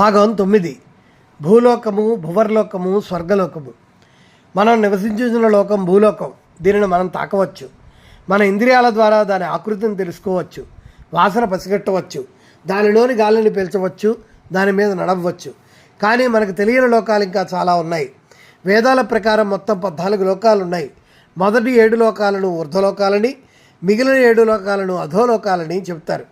భాగం తొమ్మిది. భూలోకము భువర్లోకము స్వర్గలోకము. మనం నివసించుతున్న లోకం భూలోకం. దీనిని మనం తాకవచ్చు. మన ఇంద్రియాల ద్వారా దాని ఆకృతిని తెలుసుకోవచ్చు. వాసన పసిగట్టవచ్చు. దానిలోని గాలిని పీల్చవచ్చు. దాని మీద నడవచ్చు కానీ మనకు తెలియని లోకాలు ఇంకా చాలా ఉన్నాయి. వేదాల ప్రకారం మొత్తం పద్నాలుగు లోకాలు ఉన్నాయి మొదటి ఏడు లోకాలను ఊర్ధ్వలోకాలని మిగిలిన ఏడు లోకాలను అధోలోకాలని చెప్తారు.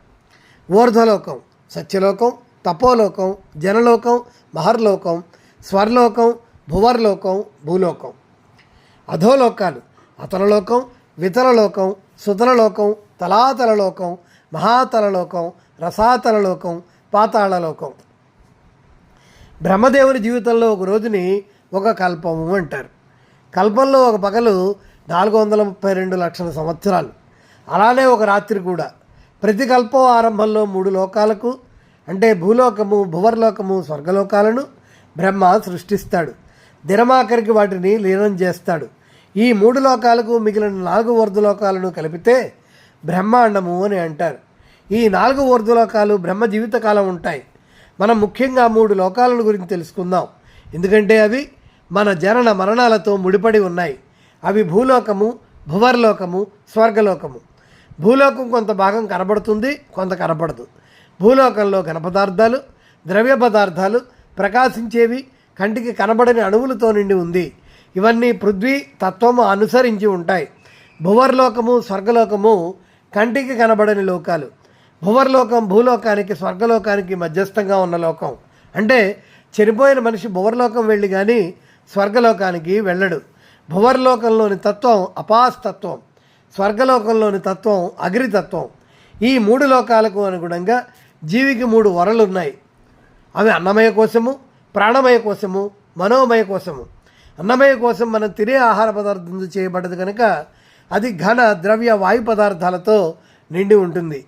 ఊర్ధ్వలోకం సత్యలోకం తపోలోకం జనలోకం మహర్లోకం స్వర్లోకం భువర్లోకం భూలోకం. అధోలోకాలు అతలలోకం వితలలోకం సుతలలోకం తలాతలలోకం మహాతలలోకం రసాతలలోకం పాతాళలోకం. బ్రహ్మదేవుని జీవితంలో ఒక రోజుని ఒక కల్పము అంటారు. కల్పంలో ఒక పగలు నాలుగు వందల ముప్పై రెండు లక్షల సంవత్సరాలు. అలానే ఒక రాత్రి కూడా. ప్రతి కల్పం ఆరంభంలో మూడు లోకాలకు అంటే భూలోకము భువర్లోకము స్వర్గలోకాలను బ్రహ్మ సృష్టిస్తాడు. దినమాకరికి వాటిని లీనం చేస్తాడు. ఈ మూడు లోకాలకు మిగిలిన నాలుగు వర్ధలోకాలను కలిపితే బ్రహ్మాండము అని అంటారు. ఈ నాలుగు ఊర్ధ్వలోకాలు బ్రహ్మ జీవితకాలం ఉంటాయి. మనం ముఖ్యంగా మూడు లోకాలను గురించి తెలుసుకుందాం. ఎందుకంటే అవి మన జనన మరణాలతో ముడిపడి ఉన్నాయి. అవి భూలోకము భువర్లోకము స్వర్గలోకము. భూలోకం కొంత భాగం కనబడుతుంది కొంత కనబడదు. భూలోకంలో ఘన పదార్థాలు ద్రవ్య పదార్థాలు ప్రకాశించేవి కంటికి కనబడని అణువులతో నిండి ఉంది. ఇవన్నీ పృథ్వీ తత్వము అనుసరించి ఉంటాయి. భువర్లోకము స్వర్గలోకము కంటికి కనబడని లోకాలు. భువర్లోకం భూలోకానికి స్వర్గలోకానికి మధ్యస్థంగా ఉన్న లోకం. అంటే చనిపోయిన మనిషి భువర్లోకం వెళ్ళి కానీ స్వర్గలోకానికి వెళ్ళడు. భువర్లోకంలోని తత్వం అపాస్తత్వం. స్వర్గలోకంలోని తత్వం అగ్రితత్వం ఈ మూడు లోకాలకు అనుగుణంగా జీవికి మూడు వరలు ఉన్నాయి అవి అన్నమయ కోసము ప్రాణమయ కోసము మనోమయ కోసము అన్నమయ కోసం మనం తినే ఆహార పదార్థం చేయబడ్డది కనుక అది ఘన ద్రవ్య వాయు పదార్థాలతో నిండి ఉంటుంది.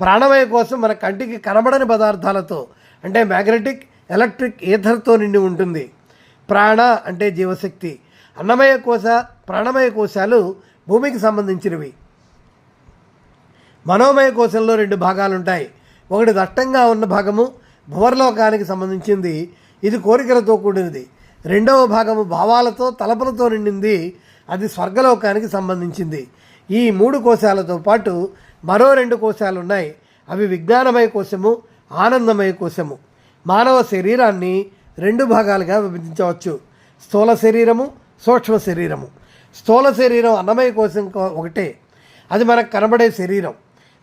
ప్రాణమయ కోసం మన కంటికి కనబడని పదార్థాలతో అంటే మ్యాగ్నెటిక్ ఎలక్ట్రిక్ ఈథర్తో నిండి ఉంటుంది. ప్రాణ అంటే జీవశక్తి. అన్నమయ కోశ ప్రాణమయ కోశాలు భూమికి సంబంధించినవి. మనోమయ కోశంలో రెండు భాగాలు ఉంటాయి ఒకటి దట్టంగా ఉన్న భాగము భువర్లోకానికి సంబంధించింది. ఇది కోరికలతో కూడినది. రెండవ భాగము భావాలతో తలపులతో నిండింది. అది స్వర్గలోకానికి సంబంధించింది. ఈ మూడు కోశాలతో పాటు మరో రెండు కోశాలు ఉన్నాయి అవి విజ్ఞానమయ కోశము ఆనందమయ కోశము. మానవ శరీరాన్ని రెండు భాగాలుగా విభజించవచ్చు. స్థూల శరీరము సూక్ష్మ శరీరము. స్థూల శరీరం అన్నమయ కోశం కో- ఒకటే. అది మనకు కనబడే శరీరం.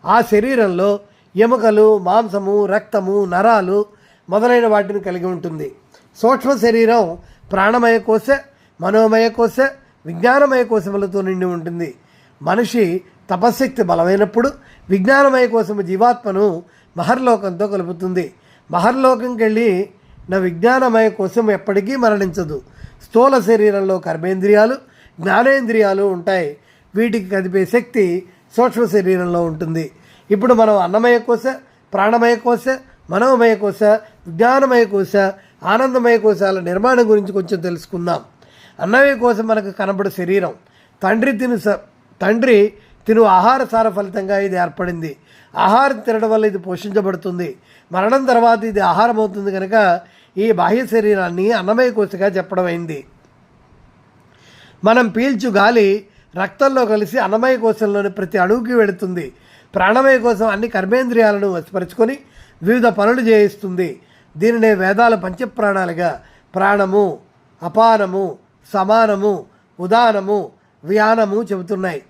ఆ శరీరంలో ఎముకలు మాంసము రక్తము నరాలు మొదలైన వాటిని కలిగి ఉంటుంది. సూక్ష్మ శరీరం ప్రాణమయ కోశ మనోమయ కోశ విజ్ఞానమయ కోశములతో నిండి ఉంటుంది. మనిషి తపశక్తి బలమైనప్పుడు విజ్ఞానమయ కోశము జీవాత్మను మహర్లోకంతో కలుపుతుంది. మహర్లోకంకి వెళ్ళి నా విజ్ఞానమయ కోశం ఎప్పటికీ మరణించదు. స్థూల శరీరంలో కర్మేంద్రియాలు జ్ఞానేంద్రియాలు ఉంటాయి. వీటికి కదిపే శక్తి సూక్ష్మ శరీరంలో ఉంటుంది. ఇప్పుడు మనం అన్నమయ కోశ ప్రాణమయ కోశ మనోమయ కోశ విజ్ఞానమయ కోశ ఆనందమయ కోశాల నిర్మాణం గురించి కొంచెం తెలుసుకుందాం. అన్నమయ కోశం మనకు కనబడే శరీరం. తండ్రి తిను స- తండ్రి తిను ఆహార సార ఫలితంగా ఇది ఏర్పడింది. ఆహారం తినడం వల్ల ఇది పోషించబడుతుంది. మరణం తర్వాత ఇది ఆహారం అవుతుంది కనుక ఈ బాహ్య శరీరాన్ని అన్నమయ కోశగా చెప్పడం అయింది. మనం పీల్చు గాలి రక్తంలో కలిసి అన్నమయ కోశంలోని ప్రతి అణువుకి వెళుతుంది. ప్రాణమయ కోసం అన్ని కర్మేంద్రియాలను వశపరుచుకొని వివిధ పనులు చేయిస్తుంది. దీనినే వేదాల పంచప్రాణాలుగా ప్రాణము అపానము సమానము ఉదానము వ్యానము చెబుతున్నాయి.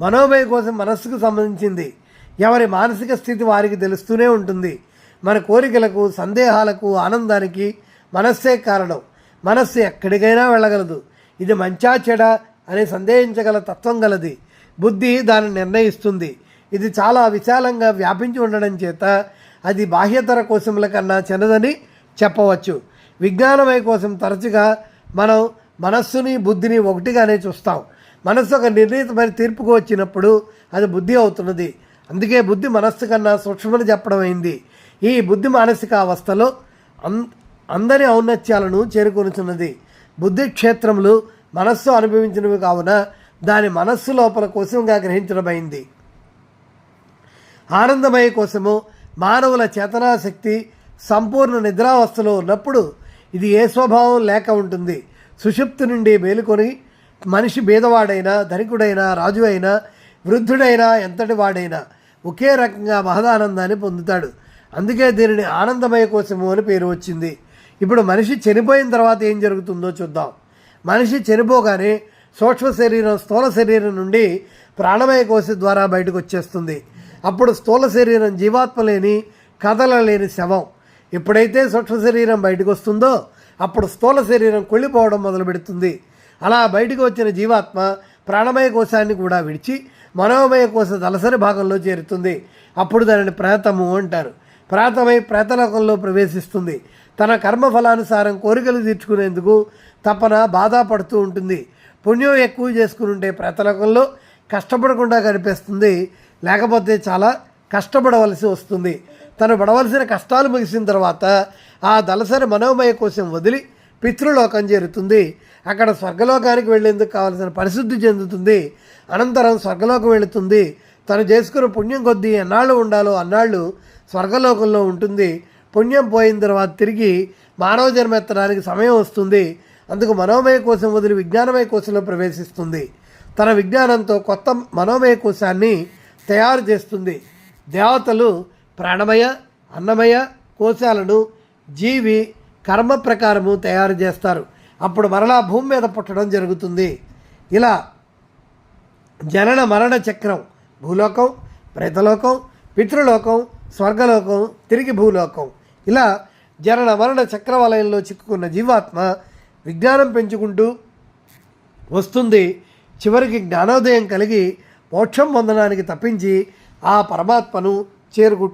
మనోమయ కోసం మనస్సుకు సంబంధించింది. ఎవరి మానసిక స్థితి వారికి తెలుస్తూనే ఉంటుంది. మన కోరికలకు సందేహాలకు ఆనందానికి మనస్సే కారణం. మనస్సు ఎక్కడికైనా వెళ్ళగలదు. ఇది మంచా చెడ అని సందేహించగల తత్వం గలది. బుద్ధి దాన్ని నిర్ణయిస్తుంది. ఇది చాలా విశాలంగా వ్యాపించి ఉండడం చేత అది బాహ్యతర కోశముల కన్నా చిన్నదని చెప్పవచ్చు. విజ్ఞానమయ కోసం తరచుగా మనం మనస్సుని బుద్ధిని ఒకటిగానే చూస్తాం. మనస్సు ఒక నిర్ణీతమైన తీర్పుకు వచ్చినప్పుడు అది బుద్ధి అవుతున్నది. అందుకే బుద్ధి మనస్సు కన్నా సూక్ష్మని చెప్పడం అయింది. ఈ బుద్ధి మానసిక అవస్థలో అం అందరి ఔన్నత్యాలను చేరుకొనుచున్నది. బుద్ధి క్షేత్రములు మనస్సు అనుభవించినవి కావున దాని మనస్సు లోపల కోసంగా గ్రహించడమైంది. ఆనందమయ కోసము మానవుల చేతనాశక్తి సంపూర్ణ నిద్రావస్థలో ఉన్నప్పుడు ఇది ఏ స్వభావం లేక ఉంటుంది. సుషుప్తి నుండి మేలుకొని మనిషి బీదవాడైనా ధనికుడైనా రాజు అయినా వృద్ధుడైనా ఎంతటి వాడైనా ఒకే రకంగా మహదానందాన్ని పొందుతాడు. అందుకే దీనిని ఆనందమయ కోసము అని పేరు వచ్చింది. ఇప్పుడు మనిషి చనిపోయిన తర్వాత ఏం జరుగుతుందో చూద్దాం. మనిషి చనిపోగానే సూక్ష్మ శరీరం స్థూల శరీరం నుండి ప్రాణమయ కోశ ద్వారా బయటకు వచ్చేస్తుంది. అప్పుడు స్థూల శరీరం జీవాత్మ లేని కదలలేని శవం. ఎప్పుడైతే సూక్ష్మ శరీరం బయటకు వస్తుందో అప్పుడు స్థూల శరీరం కొళ్ళిపోవడం మొదలు పెడుతుంది. అలా బయటకు వచ్చిన జీవాత్మ ప్రాణమయ కోశాన్ని కూడా విడిచి మనోమయ కోశ దలసరి భాగంలో చేరుతుంది. అప్పుడు దానిని ప్రేతము అంటారు. ప్రాతమై ప్రేతలోకంలో ప్రవేశిస్తుంది. తన కర్మఫలానుసారం కోరికలు తీర్చుకునేందుకు తపన బాధపడుతూ ఉంటుంది. పుణ్యం ఎక్కువ చేసుకుని ఉంటే ప్రేతలోకంలో కష్టపడకుండా కనిపిస్తుంది లేకపోతే చాలా కష్టపడవలసి వస్తుంది. తను పడవలసిన కష్టాలు ముగిసిన తర్వాత ఆ దళసరి మనోమయ కోసం వదిలి పితృలోకం చేరుతుంది. అక్కడ స్వర్గలోకానికి వెళ్ళేందుకు కావలసిన పరిశుద్ధి చెందుతుంది. అనంతరం స్వర్గలోకం వెళుతుంది. తను చేసుకున్న పుణ్యం కొద్దీ ఎన్నాళ్ళు ఉండాలో అన్నాళ్ళు స్వర్గలోకంలో ఉంటుంది. పుణ్యం పోయిన తర్వాత తిరిగి మానవ జన్మ ఎత్తడానికి సమయం వస్తుంది. అందుకు మనోమయ కోశం వదిలి విజ్ఞానమయ కోశంలో ప్రవేశిస్తుంది. తన విజ్ఞానంతో కొత్త మనోమయ కోశాన్ని తయారు చేస్తుంది. దేవతలు ప్రాణమయ అన్నమయ కోశాలను జీవి కర్మ ప్రకారము తయారు చేస్తారు. అప్పుడు మరలా భూమి మీద పుట్టడం జరుగుతుంది. ఇలా జనన మరణ చక్రం భూలోకం ప్రేతలోకం పితృలోకం స్వర్గలోకం తిరిగి భూలోకం. ఇలా జనన మరణ చక్రవలయంలో చిక్కుకున్న జీవాత్మ విజ్ఞానం పెంచుకుంటూ వస్తుంది. చివరికి జ్ఞానోదయం కలిగి మోక్షం పొందడానికి తప్పించి ఆ పరమాత్మను చేరుకు